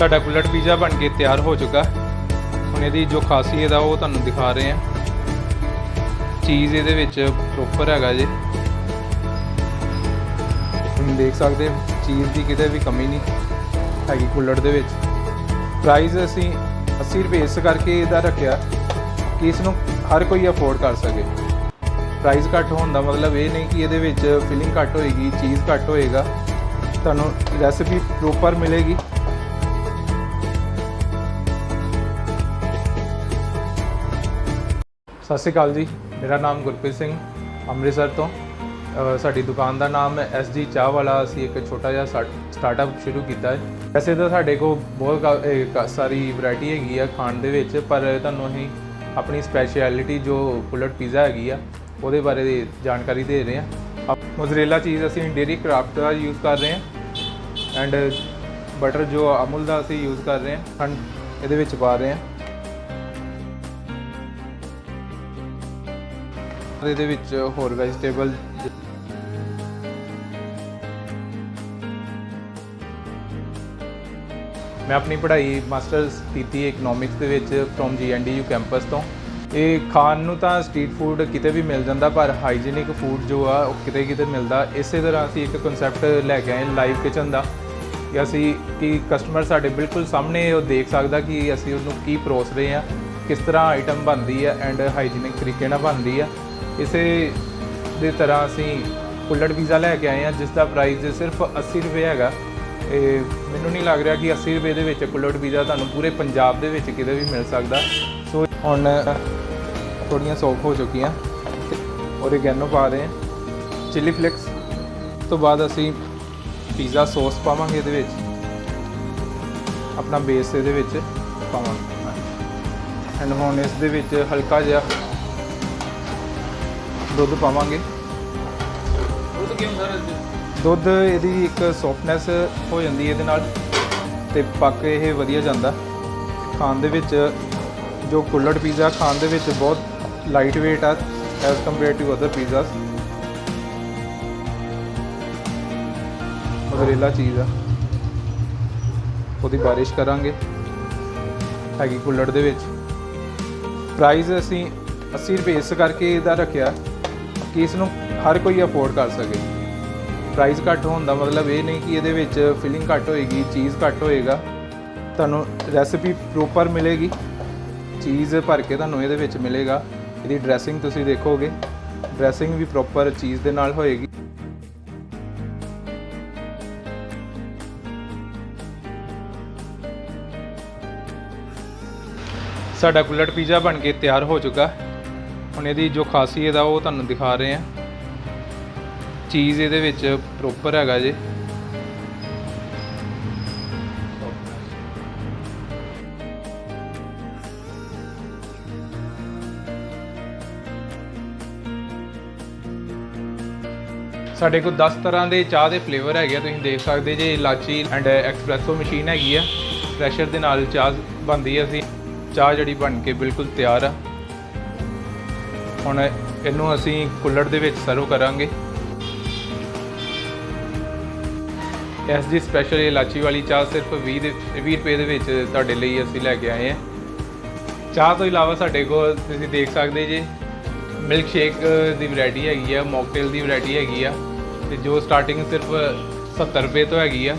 ਸਾਡਾ ਕੁਲਟ ਪੀਜ਼ਾ ਬਣ ਕੇ ਤਿਆਰ ਹੋ ਚੁੱਕਾ। ਹੁਣ ਇਹਦੀ ਜੋ ਖਾਸੀਅਤ ਆ, ਉਹ ਤੁਹਾਨੂੰ ਦਿਖਾ ਰਹੇ ਹਾਂ। ਚੀਜ਼ ਇਹਦੇ ਵਿੱਚ ਪ੍ਰੋਪਰ ਹੈਗਾ ਜੇ। ਤੁਸੀਂ ਦੇਖ ਸਕਦੇ ਚੀਜ਼ ਦੀ ਕਿਤੇ ਵੀ ਕਮੀ ਨਹੀਂ ਹੈਗੀ ਕੁੱਲੜ ਦੇ ਵਿੱਚ। ਪ੍ਰਾਈਸ ਅਸੀਂ 80 ਰੁਪਏ ਇਸ ਕਰਕੇ ਇਹਦਾ ਰੱਖਿਆ ਕਿ ਇਸ ਨੂੰ ਹਰ ਕੋਈ ਅਫੋਰਡ ਕਰ ਸਕੇ। ਪ੍ਰਾਈਸ ਘੱਟ ਹੋਣ ਦਾ ਮਤਲਬ ਇਹ ਨਹੀਂ ਕਿ ਇਹਦੇ ਵਿੱਚ ਫਿਲਿੰਗ ਘੱਟ ਹੋਏਗੀ, ਚੀਜ਼ ਘੱਟ ਹੋਏਗਾ। ਤੁਹਾਨੂੰ ਰੈਸਿਪੀ ਪ੍ਰੋਪਰ ਮਿਲੇਗੀ। ਸਤਿ ਸ਼੍ਰੀ ਅਕਾਲ ਜੀ। ਮੇਰਾ ਨਾਮ ਗੁਰਪ੍ਰੀਤ ਸਿੰਘ, ਅੰਮ੍ਰਿਤਸਰ ਤੋਂ। ਸਾਡੀ ਦੁਕਾਨ ਦਾ ਨਾਮ ਹੈ ਐਸਜੀ ਚਾਹ ਵਾਲਾ। ਅਸੀਂ ਇੱਕ ਛੋਟਾ ਜਿਹਾ ਸਟਾਰਟਅਪ ਸ਼ੁਰੂ ਕੀਤਾ ਹੈ। ਵੈਸੇ ਤਾਂ ਸਾਡੇ ਕੋਲ ਬਹੁਤ ਕਾ- ਕਾ- ਸਾਰੀ ਵੈਰਾਈਟੀ ਹੈਗੀ ਆ ਖਾਣ ਦੇ ਵਿੱਚ, ਪਰ ਤੁਹਾਨੂੰ ਅਸੀਂ ਆਪਣੀ ਸਪੈਸ਼ਲਿਟੀ ਜੋ ਪੁਲਟ ਪੀਜ਼ਾ ਹੈਗੀ ਆ, ਉਹਦੇ ਬਾਰੇ ਜਾਣਕਾਰੀ ਦੇ ਰਹੇ ਹਾਂ। ਮੋਜ਼ਰੇਲਾ ਚੀਜ਼ ਅਸੀਂ ਡੇਰੀ ਕਰਾਫਟ ਦਾ ਯੂਜ਼ ਕਰ ਰਹੇ ਹਾਂ ਐਂਡ ਬਟਰ ਜੋ ਅਮੁਲ ਦਾ ਅਸੀਂ ਯੂਜ਼ ਕਰ ਰਹੇ ਹਾਂ, ਖੰਡ ਇਹਦੇ ਵਿੱਚ ਪਾ ਰਹੇ ਹਾਂ। ਇਹਦੇ ਵਿੱਚ ਹੋਰ ਵੈਜੀਟੇਬਲ ਮੈਂ ਆਪਣੀ ਪੜ੍ਹਾਈ ਮਾਸਟਰਸ ਕੀਤੀ ਇਕਨੋਮਿਕਸ ਦੇ ਵਿੱਚ ਫਰੋਮ ਜੀਐਨਡੀਯੂ ਕੈਂਪਸ ਤੋਂ। ਇਹ ਖਾਣ ਨੂੰ ਤਾਂ ਸਟਰੀਟ ਫੂਡ ਕਿਤੇ ਵੀ ਮਿਲ ਜਾਂਦਾ, ਪਰ ਹਾਈਜੀਨਿਕ ਫੂਡ ਜੋ ਆ, ਉਹ ਕਿਤੇ ਕਿਤੇ ਮਿਲਦਾ। ਇਸੇ ਤਰ੍ਹਾਂ ਅਸੀਂ ਇੱਕ ਕਨਸੈਪਟ ਲੈ ਕੇ ਆਏ ਲਾਈਵ ਕਿਚਨ ਦਾ। ਕਿ ਅਸੀਂ, ਕਿ ਕਸਟਮਰ ਸਾਡੇ ਬਿਲਕੁਲ ਸਾਹਮਣੇ ਉਹ ਦੇਖ ਸਕਦਾ ਕਿ ਅਸੀਂ ਉਹਨੂੰ ਕੀ ਪਰੋਸ ਰਹੇ ਆ ਕਿਸ ਤਰ੍ਹਾਂ ਆਈਟਮ ਬਣਦੀ ਹੈ ਐਂਡ ਹਾਈਜੀਨਿਕ ਤਰੀਕੇ ਨਾਲ ਬਣਦੀ ਆ ਇਸੇ ਦੇ ਤਰ੍ਹਾਂ ਅਸੀਂ ਕੁੱਲੜ ਪੀਜ਼ਾ ਲੈ ਕੇ ਆਏ ਹਾਂ ਜਿਸ ਦਾ ਪ੍ਰਾਈਸ ਸਿਰਫ 80 ਰੁਪਏ ਹੈਗਾ। ਇਹ ਮੈਨੂੰ ਨਹੀਂ ਲੱਗ ਰਿਹਾ ਕਿ 80 ਰੁਪਏ ਦੇ ਵਿੱਚ ਕੁੱਲੜ ਪੀਜ਼ਾ ਤੁਹਾਨੂੰ ਪੂਰੇ ਪੰਜਾਬ ਦੇ ਵਿੱਚ ਕਿਤੇ ਵੀ ਮਿਲ ਸਕਦਾ। ਸੋ ਹੁਣ ਥੋੜੀਆਂ ਸੌਫ ਹੋ ਚੁੱਕੀਆਂ ਔਰੇਗੈਨੋ ਪਾ ਰਹੇ ਹਾਂ। ਚਿੱਲੀ ਫਲੇਕਸ ਤੋਂ ਬਾਅਦ ਅਸੀਂ ਪੀਜ਼ਾ ਸੌਸ ਪਾਵਾਂਗੇ ਇਹਦੇ ਵਿੱਚ। ਆਪਣਾ ਬੇਸ ਇਹਦੇ ਵਿੱਚ ਪਾਵਾਂਗੇ। ਐਂਡ ਹੁਣ ਇਸ ਦੇ ਵਿੱਚ ਹਲਕਾ ਜਿਹਾ ਦੁੱਧ ਪਾਵਾਂਗੇ। ਦੁੱਧ ਕਿਉਂ ਸਰ ਦੁੱਧ ਇਹਦੀ ਇੱਕ ਸੌਫਟਨੈਸ ਹੋ ਜਾਂਦੀ ਹੈ ਇਹਦੇ ਨਾਲ ਤੇ ਪੱਕ ਇਹ ਵਧੀਆ ਜਾਂਦਾ। ਖਾਣ ਦੇ ਵਿੱਚ ਜੋ ਕੁੱਲੜ ਪੀਜ਼ਾ ਖਾਣ ਦੇ ਵਿੱਚ ਬਹੁਤ ਲਾਈਟ weight ਆ as compare to other pizzas mozzarella cheese ਆ। ਉਹਦੀ ਬਾਰਿਸ਼ ਕਰਾਂਗੇ। ਹੈਗੀ ਕੁੱਲੜ ਦੇ ਵਿੱਚ। ਪ੍ਰਾਈਸ ਅਸੀਂ 80 ਰੁਪਏ ਇਸ ਕਰਕੇ ਇਹਦਾ ਰੱਖਿਆ। ਕਿ ਇਸ ਨੂੰ ਹਰ ਕੋਈ ਅਫੋਰਡ ਕਰ ਸਕੇ। ਪ੍ਰਾਈਸ ਘੱਟ ਹੋਣ ਦਾ ਮਤਲਬ ਇਹ ਨਹੀਂ ਕਿ ਇਹਦੇ ਵਿੱਚ ਫਿਲਿੰਗ ਘੱਟ ਹੋਏਗੀ, ਚੀਜ਼ ਘੱਟ ਹੋਏਗਾ। ਤੁਹਾਨੂੰ ਰੈਸਿਪੀ ਪ੍ਰੋਪਰ ਮਿਲੇਗੀ। ਚੀਜ਼ ਭਰ ਕੇ ਤੁਹਾਨੂੰ ਇਹਦੇ ਵਿੱਚ ਮਿਲੇਗਾ। ਇਹਦੀ ਡਰੈਸਿੰਗ ਤੁਸੀਂ ਦੇਖੋਗੇ। ਡਰੈਸਿੰਗ ਵੀ ਪ੍ਰੋਪਰ ਚੀਜ਼ ਦੇ ਨਾਲ ਹੋਏਗੀ। ਸਾਡਾ ਕੁੱਲੜ ਪੀਜ਼ਾ ਬਣ ਕੇ ਤਿਆਰ ਹੋ ਚੁੱਕਾ। ਹੁਣ ਇਹਦੀ ਜੋ ਖਾਸੀਅਤ ਆ, ਉਹ ਤੁਹਾਨੂੰ ਦਿਖਾ ਰਹੇ ਹਾਂ। ਚੀਜ਼ ਇਹਦੇ ਵਿੱਚ ਪ੍ਰੋਪਰ ਹੈਗਾ ਜੇ। ਸਾਡੇ ਕੋਲ 10 ਤਰ੍ਹਾਂ ਦੇ ਚਾਹ ਦੇ ਫਲੇਵਰ ਹੈਗੇ ਆ, ਤੁਸੀਂ ਦੇਖ ਸਕਦੇ ਜੇ, ਇਲਾਚੀ ਐਂਡ ਐਕਸਪ੍ਰੈਸੋ ਮਸ਼ੀਨ ਹੈਗੀ ਆ। ਪ੍ਰੈਸ਼ਰ ਦੇ ਨਾਲ ਚਾਹ ਬਣਦੀ ਹੈ ਅਸੀਂ। ਚਾਹ ਜਿਹੜੀ ਬਣ ਕੇ ਬਿਲਕੁਲ ਤਿਆਰ ਆ। ਹੁਣ ਇਹਨੂੰ ਅਸੀਂ ਕੁੱਲੜ ਦੇ ਵਿੱਚ ਸਰਵ ਕਰਾਂਗੇ। ਇਸ ਦੀ ਸਪੈਸ਼ਲ ਇਲਾਚੀ ਵਾਲੀ ਚਾਹ ਸਿਰਫ 20 ਦੇ 20 ਰੁਪਏ ਦੇ ਵਿੱਚ ਤੁਹਾਡੇ ਲਈ ਅਸੀਂ ਲੈ ਕੇ ਆਏ ਹਾਂ। ਚਾਹ ਤੋਂ ਇਲਾਵਾ ਸਾਡੇ ਕੋਲ ਤੁਸੀਂ ਦੇਖ ਸਕਦੇ ਜੇ ਮਿਲਕ ਸ਼ੇਕ ਦੀ ਵੈਰਾਈਟੀ ਹੈਗੀ ਆ ਮੌਕਟੇਲ ਦੀ ਵੈਰਾਈਟੀ ਹੈਗੀ ਆ, ਤੇ ਜੋ ਸਟਾਰਟਿੰਗ ਸਿਰਫ 70 ਰੁਪਏ ਤੋਂ ਹੈਗੀ ਆ।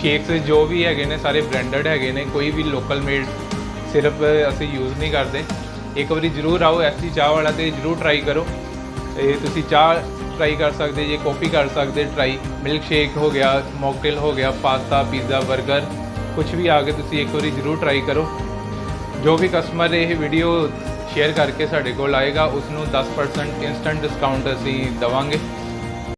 ਸ਼ੇਕਸ ਜੋ ਵੀ ਹੈਗੇ ਨੇ, ਸਾਰੇ ਬ੍ਰਾਂਡਡ ਹੈਗੇ ਨੇ, ਕੋਈ ਵੀ ਲੋਕਲ ਮੇਡ ਸਿਰਫ ਅਸੀਂ ਯੂਜ਼ ਨਹੀਂ ਕਰਦੇ। ਇੱਕ ਵਾਰੀ ਜਰੂਰ ਆਓ, ਐਸੀ ਚਾਹ ਵਾਲਾ ਤੇ ਜਰੂਰ ਟਰਾਈ ਕਰੋ। ਇਹ ਤੁਸੀਂ ਚਾਹ ਟਰਾਈ ਕਰ ਸਕਦੇ, ਜੇ ਕਾਫੀ ਕਰ ਸਕਦੇ ਟਰਾਈ ਮਿਲਕ ਸ਼ੇਕ ਹੋ ਗਿਆ ਮੌਕਟੇਲ ਹੋ ਗਿਆ ਪਾਸਤਾ ਪੀਜ਼ਾ 버ਗਰ ਕੁਝ ਵੀ ਆ ਕੇ ਤੁਸੀਂ ਇੱਕ ਵਾਰੀ ਜਰੂਰ ਟਰਾਈ ਕਰੋ। ਜੋ ਵੀ ਕਸਟਮਰ ਇਹ ਵੀਡੀਓ ਸ਼ੇਅਰ ਕਰਕੇ ਸਾਡੇ ਕੋਲ ਆਏਗਾ ਉਸ ਨੂੰ 10% ਇਨਸਟੈਂਟ ਡਿਸਕਾਊਂਟ ਅਸੀਂ ਦਵਾਂਗੇ।